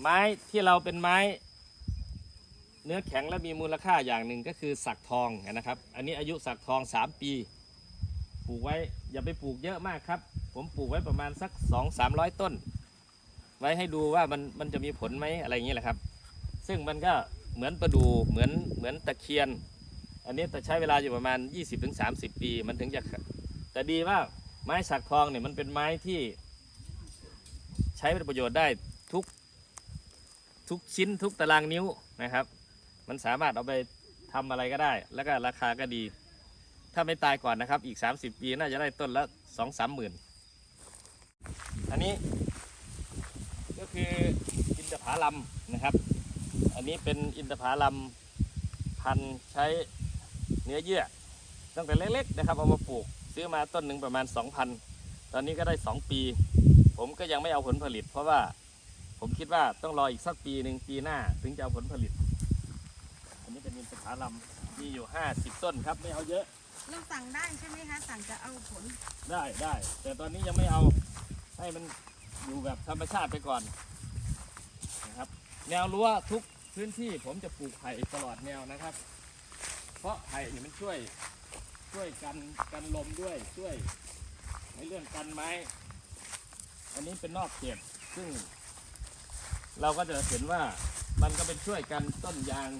ไม้ที่เราเป็นไม้เนื้อแข็งและมีมูลค่าอย่างหนึ่งก็คือสักทองนะครับ อันนี้อายุสักทอง 3 ปี ปลูกไว้อย่าไปปลูกเยอะมากครับ ผมปลูกไว้ประมาณสัก 2 3 0 0 ต้น ไว้ให้ดูว่ามันมันจะมีผลไหมอะไรอย่างนี้แหละครับ ซึ่งมันก็เหมือนประดูเหมือนเหมือนตะเคียน อันนี้จะใช้เวลาอยู่ประมาณ 20-30 ปี มันถึงจะแต่ดีว่าไม้สักทองเนี่ยมันเป็นไม้ที่ ใช้เป็นประโยชน์ได้ทุก ทุกชิ้นทุกตารางนิ้วนะครับ มันสามารถเอาไปทำอะไรก็ได้ แล้วก็ราคาก็ดี ถ้าไม่ตายก่อนนะครับ อีก 30 ปีน่าจะได้ต้นละสองสามหมื่นอันนี้ก็คืออินทผลัมนะครับ อันนี้เป็นอินทผลัมพันธ์ใช้เนื้อเยื่อ ตั้งแต่เล็กๆนะครับเอามาปลูกซื้อมาต้นหนึ่งประมาณ 2,000 ตอนนี้ก็ได้ 2 ปี ผมก็ยังไม่เอาผลผลิต เพราะว่า ผมคิดว่าต้องรออีกสักปีหนึ่งปีหน้า ถึงจะเอาผลผลิต อันนี้เป็นอินทผลัมมีอยู่ 50 ต้นครับไม่เอาเยอะ เราสั่งได้ใช่ไหมคะ สั่งจะเอาผล ได้ได้แต่ตอนนี้ยังไม่เอาให้มันอยู่แบบธรรมชาติไปก่อนนะครับ แนวรั้วทุกพื้นที่ผมจะปลูกไผ่ตลอดแนวนะครับ เพราะไผ่เนี่ยมันช่วยช่วยกันกันลมด้วยช่วยในเรื่องกันไม้ อันนี้เป็นนอกเขตซึ่ง เราก็จะเห็นว่ามันก็เป็นช่วยกันต้นยาง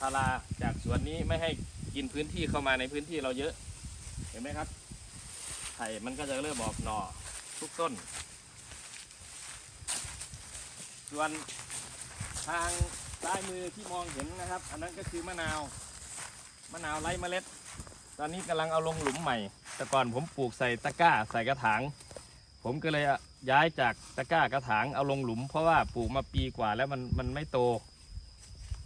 พาราจากสวนนี้ไม่ให้กินพื้นที่เข้ามาในพื้นที่เราเยอะ เห็นไหมครับไผ่มันก็จะเริ่มออกหน่อทุกต้น ส่วนทางซ้ายมือที่มองเห็นนะครับ อันนั้นก็คือมะนาวมะนาวไร้เมล็ด ตอนนี้กำลังเอาลงหลุมใหม่ แต่ก่อนผมปลูกใส่ตะกร้าใส่กระถาง ผมก็เลยย้ายจากตะกร้ากระถางเอาลงหลุม เพราะว่าปลูกมาปีกว่าแล้วมันมันไม่โต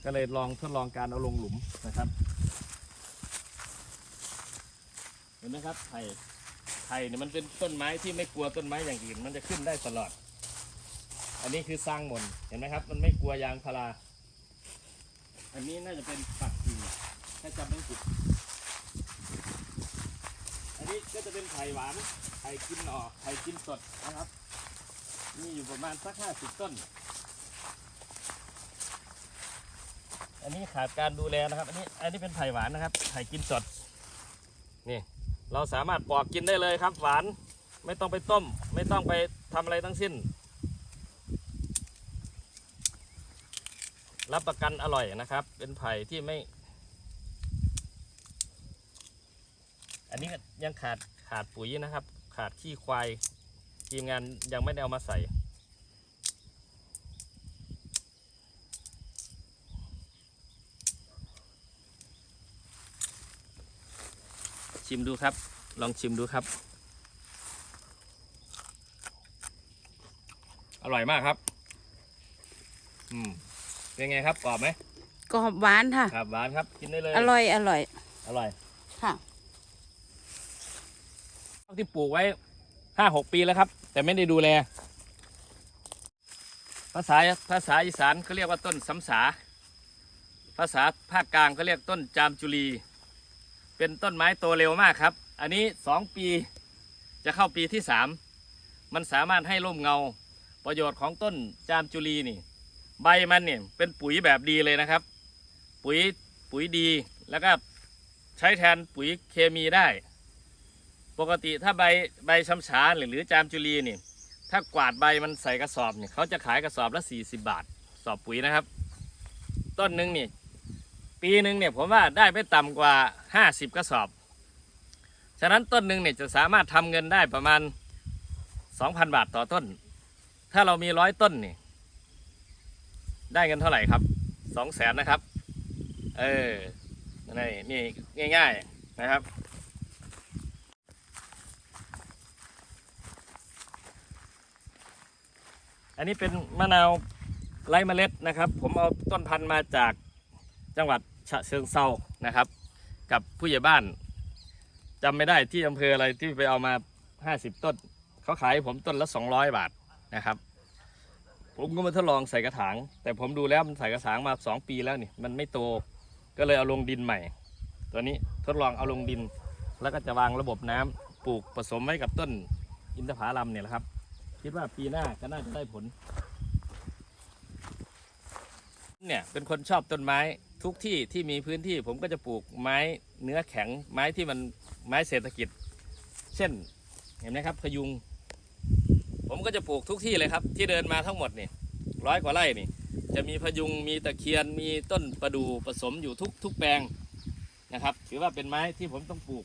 ก็เลยลองทดลองการเอาลงหลุมนะครับ เห็นไหมครับไผ่ไผ่เนี่ยมันเป็นต้นไม้ที่ไม่กลัวต้นไม้อย่างอื่น มันจะขึ้นได้ตลอด อันนี้คือสร้างมนเห็นไหมครับ มันไม่กลัวยางพารา อันนี้น่าจะเป็นปักกิ่งถ้าจำไม่ผิดอันนี้ก็จะเป็นไผ่หวาน ไผ่กินหน่อไผ่กินสดนะครับ มีอยู่ประมาณสักห้าสิบต้น อันนี้ขาดการดูแลนะครับ อันนี้ อันนี้เป็นไผ่หวานนะครับ ไผ่กินสด นี่ เราสามารถปอกกินได้เลยครับ หวาน ไม่ต้องไปต้ม ไม่ต้องไปทำอะไรทั้งสิ้น รับประกันอร่อยนะครับ เป็นไผ่ที่ไม่ อันนี้ยังขาดขาดปุ๋ยนะครับ ขาดขี้ควายทีมงานยังไม่ได้เอามาใส่ ชิมดูครับ ลองชิมดูครับ อร่อยมากครับ อืม เป็นไงครับกรอบไหมกรอบหวานค่ะ ครับหวานครับ กินได้เลย อร่อย อร่อย อร่อย ค่ะ ที่ปลูกไว้ห้าหกปีแล้วครับ แต่ไม่ได้ดูแล ภาษาภาษาอีสานเขาเรียกว่าต้นสำสา ภาษาภาคกลางเขาเรียกต้นจามจุลี เป็นต้นไม้โตเร็วมากครับ อันนี้สองปีจะเข้าปีที่สามมันสามารถให้ร่มเงา ประโยชน์ของต้นจามจุลีนี่ ใบมันเนี่ยเป็นปุ๋ยแบบดีเลยนะครับ ปุ๋ยปุ๋ยดีแล้วก็ใช้แทนปุ๋ยเคมีได้ ปกติถ้าใบใบช้ำฉาหรือหรือจามจุลีนี่ ถ้ากวาดใบมันใส่กระสอบเนี่ยเขาจะขายกระสอบละ 40 บาท สอบปุ๋ยนะครับ ต้นหนึ่งนี่ ปีหนึ่งเนี่ยผมว่าได้ไม่ต่ำกว่า 50 กระสอบ ฉะนั้นต้นหนึ่งเนี่ยจะสามารถทำเงินได้ประมาณ 2,000 บาทต่อต้น ถ้าเรามีร้อยต้นนี่ได้เงินเท่าไหร่ครับ2 0 0แสนนะครับ เออนี่นี่ง่าย ๆนะครับ อันนี้เป็นมะนาวไร้เมล็ดนะครับ ผมเอาต้นพันธุ์มาจากจังหวัดฉะเชิงเซานะครับ กับผู้ใหญ่บ้านจำไม่ได้ที่อำเภออะไรที่ไปเอามา 50 ต้น เขาขายผมต้นละ 200 บาทนะครับ ผมก็มาทดลองใส่กระถาง แต่ผมดูแล้วมันใส่กระถางมา 2 ปีแล้วนี่มันไม่โตก็เลยเอาลงดินใหม่ ตัวนี้ทดลองเอาลงดิน แล้วก็จะวางระบบน้ำปลูกผสมไว้กับต้นอินทผลัมเนี่ยแหละครับ คิดว่าปีหน้าก็น่าจะได้ผล เนี่ยเป็นคนชอบต้นไม้ทุกที่ที่มีพื้นที่ผมก็จะปลูกไม้เนื้อแข็งไม้ที่มันไม้เศรษฐกิจ เช่นเห็นไหมครับพยุง ผมก็จะปลูกทุกที่เลยครับ ที่เดินมาทั้งหมดนี่ร้อยกว่าไร่นี่ จะมีพยุงมีตะเคียนมีต้นประดู่ผสมอยู่ทุกทุกแปลงนะครับ ถือว่าเป็นไม้ที่ผมต้องปลูก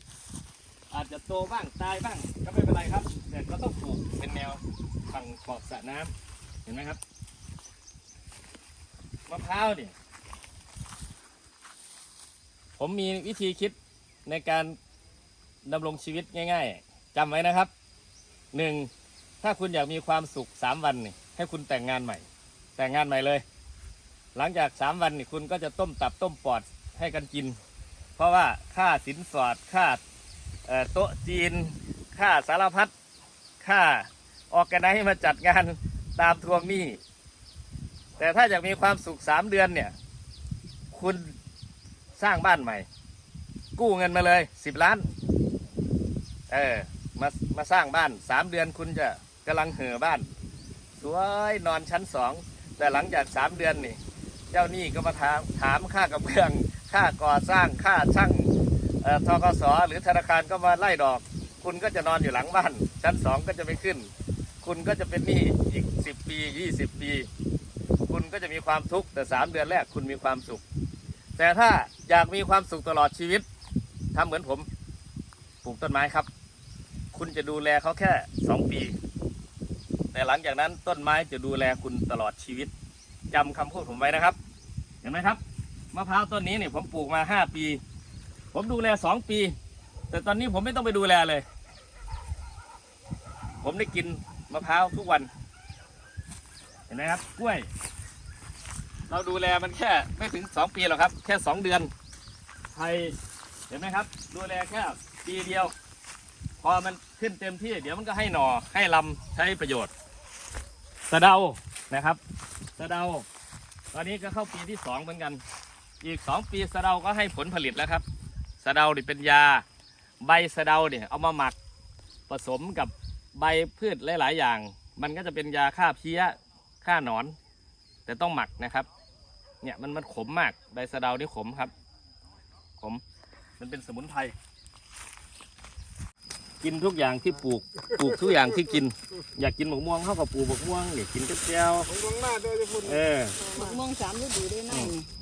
อาจจะโตบ้างตายบ้างก็ไม่เป็นไรครับ แต่ก็ต้องปลูกเป็นแนวฝั่งขอบสระน้ำเห็นไหมครับมะพร้าวเนี่ยผมมีวิธีคิดในการดำรงชีวิตง่าย ๆจำไว้นะครับหนึ่งถ้าคุณอยากมีความสุขสามวันนี่ให้คุณแต่งงานใหม่ แต่งงานใหม่เลย หลังจากสามวันนี่คุณก็จะต้มตับต้มปอดให้กันกิน เพราะว่าค่าสินสอดค่า โต๊ะจีน ค่าสารพัด ค่าออกกันให้มาจัดงานตามทวงหนี้ แต่ถ้าอยากมีความสุขสามเดือนเนี่ย คุณสร้างบ้านใหม่ กู้เงินมาเลยสิบล้าน เออ มามาสร้างบ้านสามเดือนคุณจะกำลังเห่อบ้าน สวยนอนชั้นสอง แต่หลังจากสามเดือนนี่ เจ้าหนี้ก็มาถามถามค่ากระเบื้องค่าก่อสร้างค่าช่าง ทกสหรือธนาคารก็มาไล่ดอก คุณก็จะนอนอยู่หลังบ้าน ชั้นสองก็จะไม่ขึ้น คุณก็จะเป็นหนี้อีกสิบปียี่สิบปี คุณก็จะมีความทุกข์แต่สามเดือนแรกคุณมีความสุข แต่ถ้าอยากมีความสุขตลอดชีวิตทำเหมือนผมปลูกต้นไม้ครับ คุณจะดูแลเขาแค่สองปี แต่หลังจากนั้นต้นไม้จะดูแลคุณตลอดชีวิตจำคำพูดผมไว้นะครับ เห็นไหมครับมะพร้าวต้นนี้เนี่ยผมปลูกมาห้าปี ผมดูแลสองปี แต่ตอนนี้ผมไม่ต้องไปดูแลเลย ผมได้กินมะพร้าวทุกวัน เห็นไหมครับกล้วย เราดูแลมันแค่ไม่ถึงสองปีหรอกครับ แค่สองเดือนไทยเห็นไหมครับ ดูแลแค่ปีเดียว พอมันขึ้นเต็มที่ เดี๋ยวมันก็ให้หน่อให้ลำใช้ประโยชน์สะเดานะครับสะเดา ตอนนี้ก็เข้าปีที่สองเหมือนกัน อีกสองปีสะเดาก็ให้ผลผลิตแล้วครับ สะเดานี่เป็นยา ใบสะเดาเนี่ยเอามาหมักผสมกับใบพืชหลาย ๆ อย่าง มันก็จะเป็นยาฆ่าเพี้ยฆ่าหนอน แต่ต้องหมักนะครับ เนี่ยมันมันขมมากใบสะเดานี่ขมครับ ขม มันเป็นสมุนไพรกินทุกอย่างที่ปลูก ปลูกทุกอย่างที่กิน อยากกินหมกม่วงเข้ากับปลูกหมกม่วงอยากกินกระเจียว ผมมองหน้าโดยจะพูดเออ มะม่วงสามฤดูได้ไหมนี่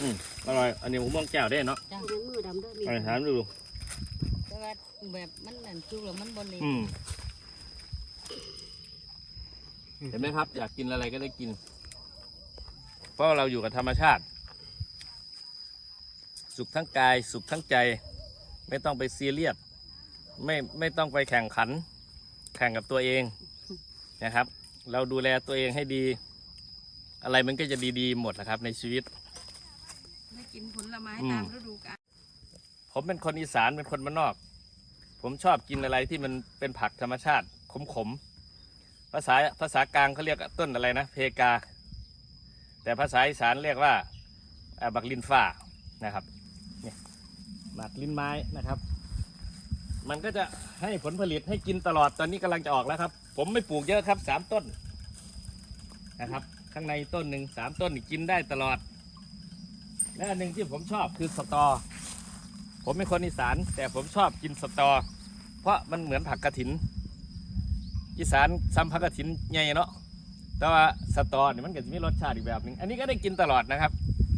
อืมอร่อย อันนี้หมกม่วงแก้วได้เนาะจ้ะมือดำเด้อนี่เอาไปถามดูแต่ว่าแบบมันนั่นจุกแล้วมันบนเลยอืมเห็นไหมครับ อยากกินอะไรก็ได้กิน เพราะเราอยู่กับธรรมชาติ สุขทั้งกายสุขทั้งใจ ไม่ต้องไปซีเรียสไม่ไม่ต้องไปแข่งขัน แข่งกับตัวเองนะครับ เราดูแลตัวเองให้ดี อะไรมันก็จะดีๆหมดนะครับในชีวิต ได้กินผลไม้อืมตามฤดูกาลผมเป็นคนอีสานเป็นคนบ้านนอก ผมชอบกินอะไรที่มันเป็นผักธรรมชาติขมๆภาษาภาษากลางเขาเรียกต้นอะไรนะ เพกา แต่ภาษาอีสานเรียกว่าอ่าบักลินฟ้านะครับเนี่ยหมากลิ้นไม้นะครับ มันก็จะให้ผลผลิตให้กินตลอดตอนนี้กำลังจะออกแล้วครับ ผมไม่ปลูกเยอะครับสามต้นนะครับ ข้างในต้นหนึ่งสามต้นนี่กินได้ตลอด และอันหนึ่งที่ผมชอบคือสตอ ผมเป็นคนอีสาน แต่ผมชอบกินสตอ เพราะมันเหมือนผักกระถิน อีสานซ้ำผักกระถินใหญ่เนาะแต่ว่าสตอเนี่ยมันก็จะมีรสชาติอีกแบบหนึ่งอันนี้ก็ได้กินตลอดนะครับ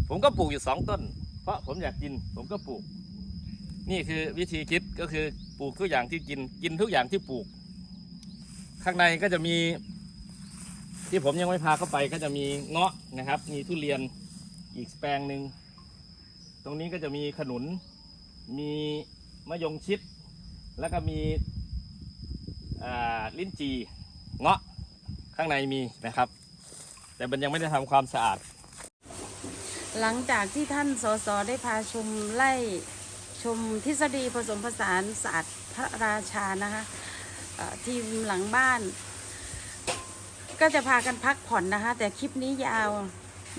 ผมก็ปลูกอยู่สองต้น เพราะผมอยากกิน ผมก็ปลูก นี่คือวิธีคิดก็คือปลูกทุกอย่างที่กินกินทุกอย่างที่ปลูก ข้างในก็จะมีที่ผมยังไม่พาเข้าไปก็จะมีเงาะนะครับ มีทุเรียนอีกแปลงหนึ่ง ตรงนี้ก็จะมีขนุน มีมะยงชิด แล้วก็มีลิ้นจีเงาะข้างในมีนะครับ แต่มันยังไม่ได้ทำความสะอาด หลังจากที่ท่านสสได้พาชมไล่ชมทฤษฎีผสมผสานศาสตร์พระราชานะคะทีมหลังบ้าน ก็จะพากันพักผ่อนนะคะ แต่คลิปนี้ยาว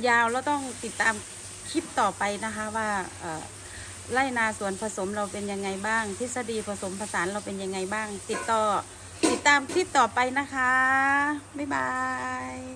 ยาวแล้วต้องติดตาม คลิปต่อไปนะคะว่าไล่นาสวนผสมเราเป็นยังไงบ้าง ทฤษฎีผสมผสานเราเป็นยังไงบ้าง ติดต่อติดตามคลิปต่อไปนะคะ บ๊ายบาย